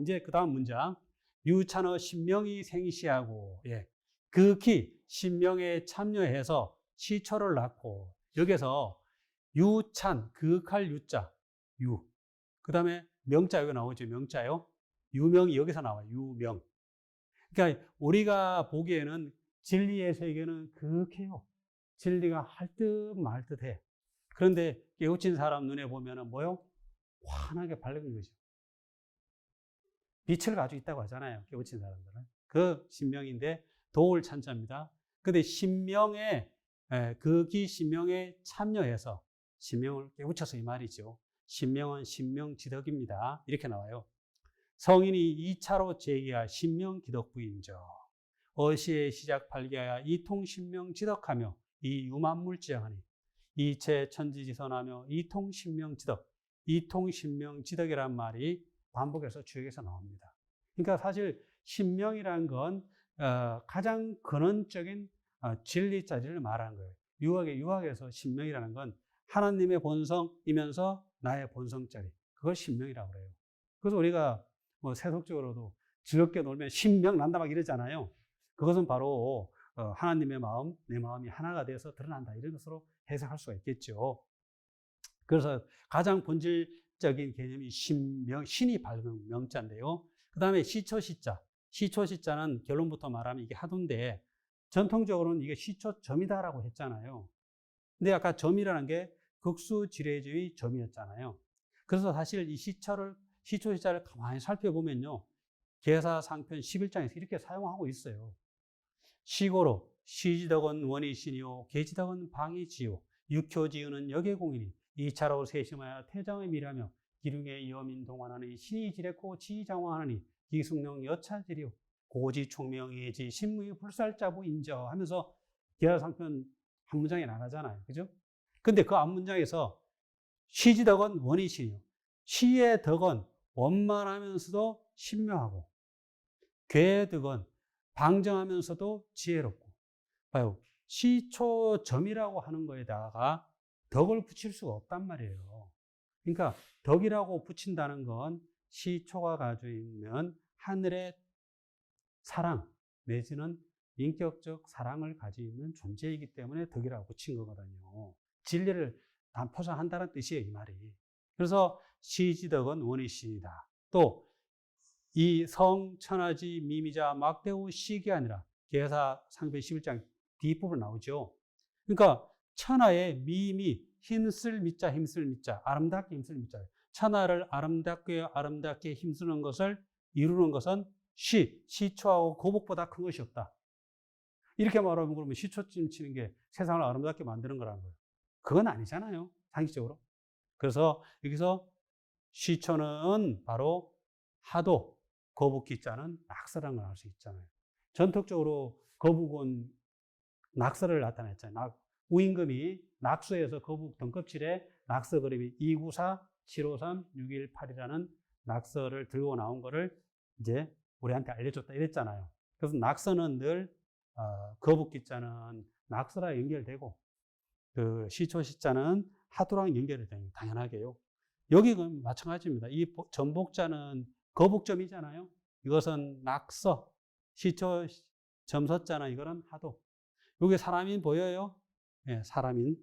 이제 그 다음 문장. 유찬어 신명이 생시하고, 예. 극히 신명에 참여해서 시초를 낳고, 여기서 유찬, 극할 유자, 유. 그 다음에 명자 여기 나오죠. 명자요. 유명이 여기서 나와요. 유명. 그러니까 우리가 보기에는 진리의 세계는 극해요. 진리가 할 듯 말 듯해. 그런데 깨우친 사람 눈에 보면은 뭐요? 환하게 밝은 거죠. 빛을 가지고 있다고 하잖아요. 깨우친 사람들은. 그 신명인데 도울 찬자입니다. 근데 신명에 에, 극이 신명에 참여해서 신명을 깨우쳐서 이 말이죠. 신명은 신명지덕입니다. 이렇게 나와요. 성인이 2차로 제기할 신명기덕부인저 어시의 시작 발기하여 이통신명지덕하며 이 유만물지향하니 이체 천지지선하며 이통신명지덕 이통신명지덕이란 말이 반복해서 주역에서 나옵니다. 그러니까 사실 신명이란 건 어, 가장 근원적인 어, 진리 자리를 말하는 거예요. 유학의 유학에서 신명이라는 건 하나님의 본성이면서 나의 본성 자리 그걸 신명이라고 그래요. 그래서 우리가 뭐 세속적으로도 즐겁게 놀면 신명 난다 막 이러잖아요. 그것은 바로 어, 하나님의 마음, 내 마음이 하나가 돼서 드러난다 이런 것으로 해석할 수가 있겠죠. 그래서 가장 본질 적인 개념이 신명, 신이 밝은 명자인데요. 그 다음에 시초시자. 시초시자는 결론부터 말하면 이게 하도인데 전통적으로는 이게 시초점이다라고 했잖아요. 근데 아까 점이라는 게 극수지례주의 점이었잖아요. 그래서 사실 이 시초를 시초시자를 가만히 살펴보면요. 계사 상편 11장에서 이렇게 사용하고 있어요. 시고로 시지덕은 원이시니요 계지덕은 방이지요 육효지은은 역의공이니 이차로 세심하여 태장의 미라며 기륭의 이어민 동안하니 신이 지랬고 지장화하니 기숙령 여차지리요 고지 총명예지 신무의 불살자부 인저 하면서 계사상편 한 문장에 나가잖아요. 그죠? 근데 그 앞 문장에서 시지덕은 원이시니요 시의 덕은 원만하면서도 신묘하고 괴의 덕은 방정하면서도 지혜롭고 봐요. 시초점이라고 하는 거에다가 덕을 붙일 수가 없단 말이에요. 그러니까 덕이라고 붙인다는 건 시초가 가지고 있는 하늘의 사랑 내지는 인격적 사랑을 가지고 있는 존재이기 때문에 덕이라고 붙인 거거든요. 진리를 포장한다는 뜻이에요, 이 말이. 그래서 시지덕은 원이시이다. 또 이 성 천하지 미미자 막대우 시기 아니라 계사 상편 11장 뒷부분 나오죠. 그러니까 천하의 미미 힘쓸 미자 힘쓸 미자 아름답게 힘쓸 미자 천하를 아름답게 아름답게 힘쓰는 것을 이루는 것은 시 시초하고 고복보다 큰 것이 없다. 이렇게 말하면 그러면 시초쯤 치는 게 세상을 아름답게 만드는 거라는 거예요. 그건 아니잖아요. 상식적으로. 그래서 여기서 시초는 바로 하도, 거북기자는 낙서라는 걸 알 수 있잖아요. 전통적으로 거북은 낙서를 나타냈잖아요. 낙, 우임금이 낙서에서 거북 등껍질에 낙서 그림이 294, 753, 618이라는 낙서를 들고 나온 거를 이제 우리한테 알려줬다 이랬잖아요. 그래서 낙서는 늘 어, 거북기자는 낙서랑 연결되고 그 시초 시자는 하도랑 연결이 되는 당연하게요. 여기는 마찬가지입니다. 이 전복자는 거북점이잖아요. 이것은 낙서, 시초 점서자는 이거는 하도. 여기 사람인 보여요? 네, 사람인.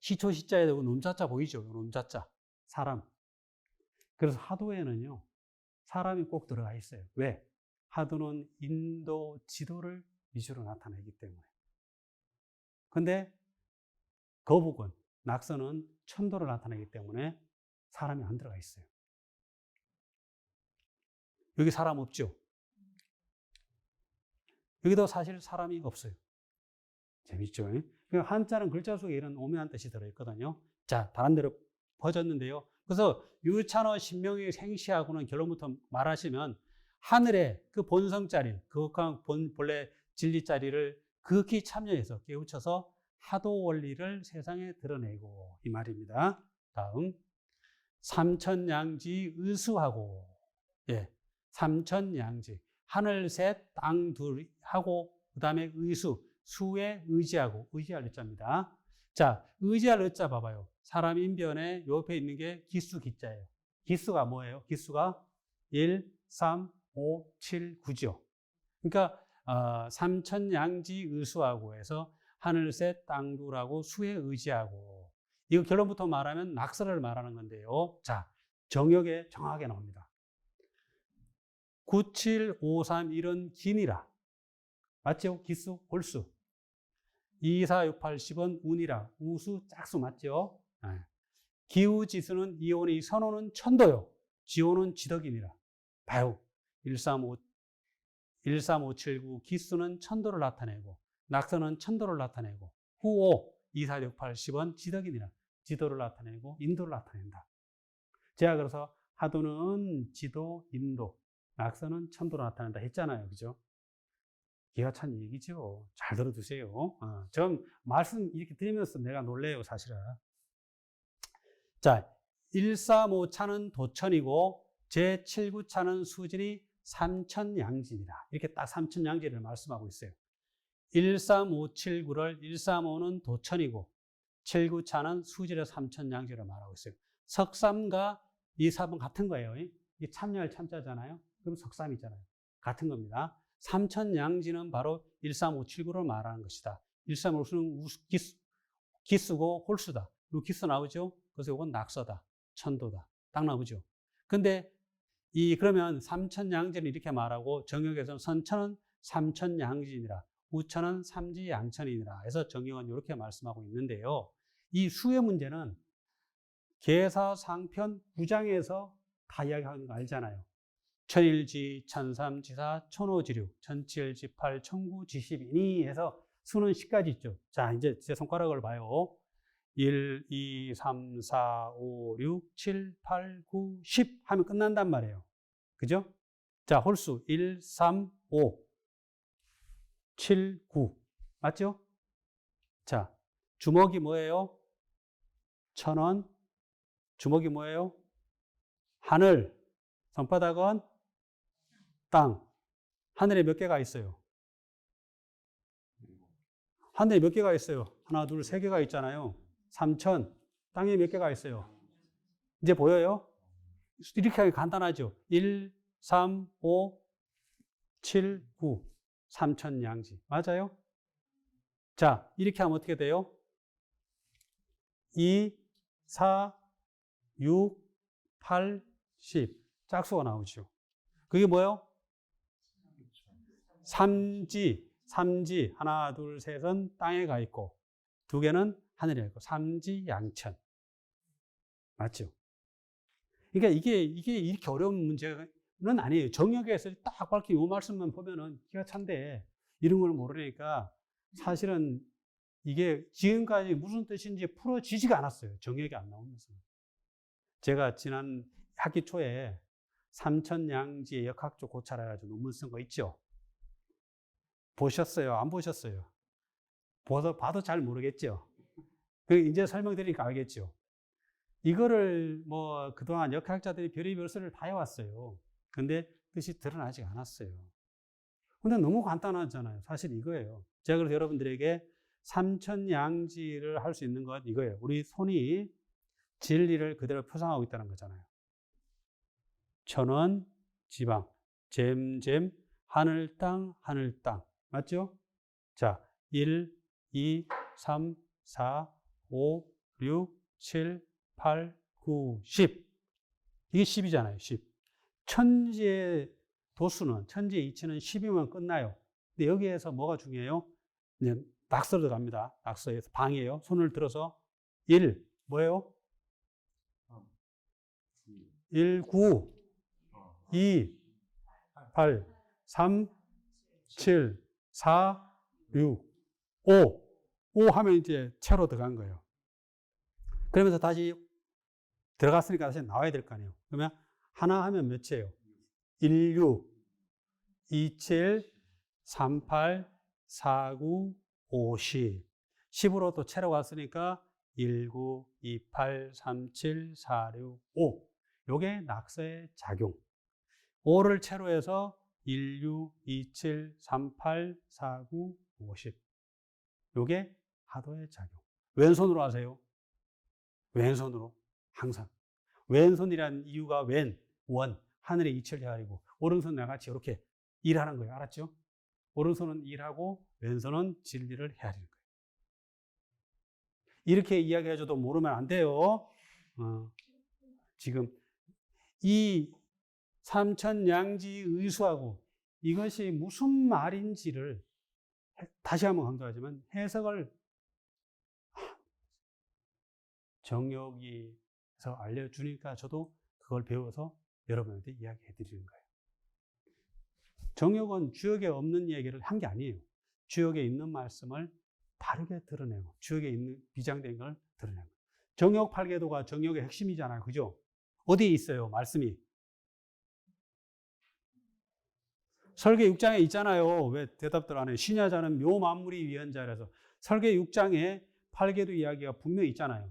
시초 시자에 대고 논자자 보이죠? 논자자. 사람. 그래서 하도에는요, 사람이 꼭 들어가 있어요. 왜? 하도는 인도 지도를 위주로 나타내기 때문에. 근데 거북은, 낙서는 천도를 나타내기 때문에 사람이 안 들어가 있어요. 여기 사람 없죠? 여기도 사실 사람이 없어요. 재밌죠? 한자는 글자 속에 이런 오묘한 뜻이 들어있거든요. 자, 다른 데로 퍼졌는데요. 그래서 유찬어 신명이 생시하고는 결론부터 말하시면 하늘의 그 본성 자리, 그 본, 본래 진리 자리를 극히 참여해서 깨우쳐서 하도 원리를 세상에 드러내고 이 말입니다. 다음 삼천양지 의수하고 예 삼천양지 하늘 셋 땅둘 하고 그 다음에 의수 수에 의지하고 의지할 의자입니다. 자 의지할 의자 봐봐요. 사람 인변에 옆에 있는 게 기수 기자예요. 기수가 뭐예요? 기수가 1, 3, 5, 7, 9죠. 그러니까 어, 삼천양지 의수하고 해서 하늘셋 땅둘하고 수에 의지하고 이거 결론부터 말하면 낙서를 말하는 건데요. 자, 정역에 정확하게 나옵니다. 9, 7, 5, 3, 1은 기니라. 맞죠? 기수, 홀수. 2, 4, 6, 8, 10은 운이라. 우수, 짝수 맞죠? 네. 기후 지수는 이온이 선호는 천도요. 지온은 지덕이니라. 봐요. 1, 3, 5, 1, 3, 5, 7, 9 기수는 천도를 나타내고 낙서는 천도를 나타내고 후오 2, 4, 6, 8, 10은 지덕이니라. 지도를 나타내고 인도를 나타낸다. 제가 그래서 하도는 지도, 인도, 낙서는 천도로 나타낸다 했잖아요. 그죠? 기가 찬 얘기죠. 잘 들어두세요. 어, 좀 말씀 이렇게 드리면서 내가 놀래요, 사실은. 자, 135차는 도천이고 제79차는 수진이 삼천양진이다. 이렇게 딱 삼천양진을 말씀하고 있어요. 13579를 135는 도천이고 79차는 수질의 삼천양지를 말하고 있어요. 석삼과 이 삽은 같은 거예요. 이 참여할 참자잖아요. 그럼 석삼이잖아요. 같은 겁니다. 삼천 양지는 바로 13579를 말하는 것이다. 135수는 기수, 기수고 홀수다. 이 기수 나오죠? 그래서 이건 낙서다. 천도다. 딱 나오죠? 근데 이 그러면 삼천 양지는 이렇게 말하고 정역에서는 선천은 삼천양진이라 우천은 삼지 양천이니라 해서 정역은 이렇게 말씀하고 있는데요. 이 수의 문제는 계사상편 9장에서 다 이야기하는 거 알잖아요. 천일지, 천삼지사, 천오지류, 천칠지팔, 천구지십이니 해서 수는 10가지 있죠. 자, 이제 제 손가락을 봐요. 1, 2, 3, 4, 5, 6, 7, 8, 9, 10 하면 끝난단 말이에요. 그죠? 자, 홀수 1, 3, 5, 7, 9. 맞죠? 자, 주먹이 뭐예요? 천 원. 주먹이 뭐예요? 하늘. 손바닥은 땅. 하늘에 몇 개가 있어요? 하늘에 몇 개가 있어요? 하나, 둘, 세 개가 있잖아요. 삼천. 땅에 몇 개가 있어요? 이제 보여요? 이렇게 하기 간단하죠. 1, 3, 5, 7, 9. 삼천 양지. 맞아요? 자, 이렇게 하면 어떻게 돼요? 2, 4, 6, 8, 10. 짝수가 나오죠. 그게 뭐예요? 삼지, 삼지. 하나, 둘, 셋은 땅에 가 있고, 두 개는 하늘에 있고, 삼지, 양천. 맞죠? 그러니까 이게, 이게 이렇게 어려운 문제는 아니에요. 정역에서 딱 밝힌 이 말씀만 보면은 기가 찬데, 이런 걸 모르니까 사실은 이게 지금까지 무슨 뜻인지 풀어지지가 않았어요. 정역이 안 나오면서. 제가 지난 학기 초에 삼천양지의 역학적 고찰 해가지고 논문 쓴 거 있죠? 보셨어요? 안 보셨어요? 보서 봐도 잘 모르겠죠? 그 이제 설명드리니까 알겠죠? 이거를 뭐 그동안 역학자들이 별의별 수를 다 해왔어요. 근데 뜻이 드러나지 않았어요. 근데 너무 간단하잖아요. 사실 이거예요. 제가 그래서 여러분들에게 삼천양지를 할 수 있는 것 이거예요. 우리 손이 진리를 그대로 표상하고 있다는 거잖아요. 천원, 지방, 잼 잼, 하늘, 땅, 하늘, 땅. 맞죠? 자, 1, 2, 3, 4, 5, 6, 7, 8, 9, 10. 이게 10이잖아요, 10. 천지의 도수는, 천지의 이치는 10이면 끝나요. 근데 여기에서 뭐가 중요해요? 낙서 들어갑니다. 낙서에서 방이에요. 손을 들어서 1, 뭐예요? 1, 9, 2, 8, 3, 7, 4, 6, 5. 5 하면 이제 채로 들어간 거예요. 그러면서 다시 들어갔으니까 다시 나와야 될 거 아니에요. 그러면 하나 하면 몇이에요? 1, 6, 2, 7, 3, 8, 4, 9, 50. 10으로 또 채로 갔으니까 19, 28, 37, 46, 5. 요게 낙서의 작용. 5를 채로 해서 16, 27, 38, 49, 50. 요게 하도의 작용. 왼손으로 하세요. 왼손으로. 항상. 왼손이라는 이유가 왼, 원, 하늘의 이치를 헤아리고 오른손 나같이 이렇게 일하는 거예요. 알았죠? 오른손은 일하고 왼손은 진리를 헤아리는 거예요. 이렇게 이야기해줘도 모르면 안 돼요. 어, 지금 이 삼천 양지 의수하고 이것이 무슨 말인지를 해- 다시 한번 강조하지만 해석을 정역이서 알려주니까 저도 그걸 배워서 여러분한테 이야기해 드리는 거예요. 정역은 주역에 없는 얘기를 한 게 아니에요. 주역에 있는 말씀을 바르게 드러내고 주역에 있는 비장된 걸 드러내고 정역 팔계도가 정역의 핵심이잖아요. 그죠? 어디에 있어요? 말씀이 설계 6장에 있잖아요. 왜 대답들 안 해요? 신야 자는 묘 만물이 위헌자라서 설계 6장에 팔계도 이야기가 분명히 있잖아요.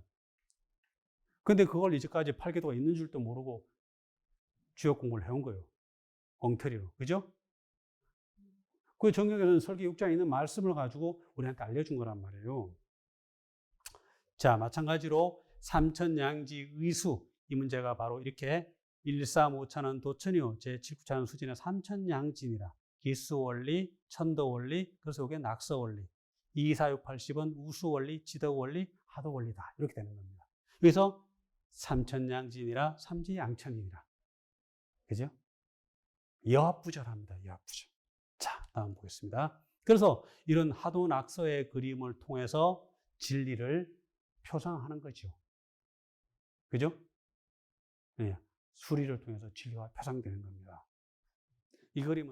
근데 그걸 이제까지 팔계도가 있는 줄도 모르고 주역 공부를 해온 거예요. 엉터리로. 그죠? 그 정역에서는 설계 6장에 있는 말씀을 가지고 우리한테 알려준 거란 말이에요. 자, 마찬가지로 삼천양지 의수 이 문제가 바로 이렇게 1, 3, 5차는 도천이요. 제 7구차는 수진의 삼천양진이라. 기수원리, 천도원리, 그래서 이게 낙서원리. 2, 4, 6, 80은 우수원리, 지도원리, 하도원리다. 이렇게 되는 겁니다. 그래서 삼천양진이라 삼지양천이니라. 그죠? 여합부절합니다. 여합부절. 자, 다음 보겠습니다. 그래서 이런 하도 낙서의 그림을 통해서 진리를 표상하는 거죠. 그죠? 네. 수리를 통해서 진리가 표상되는 겁니다. 이 그림은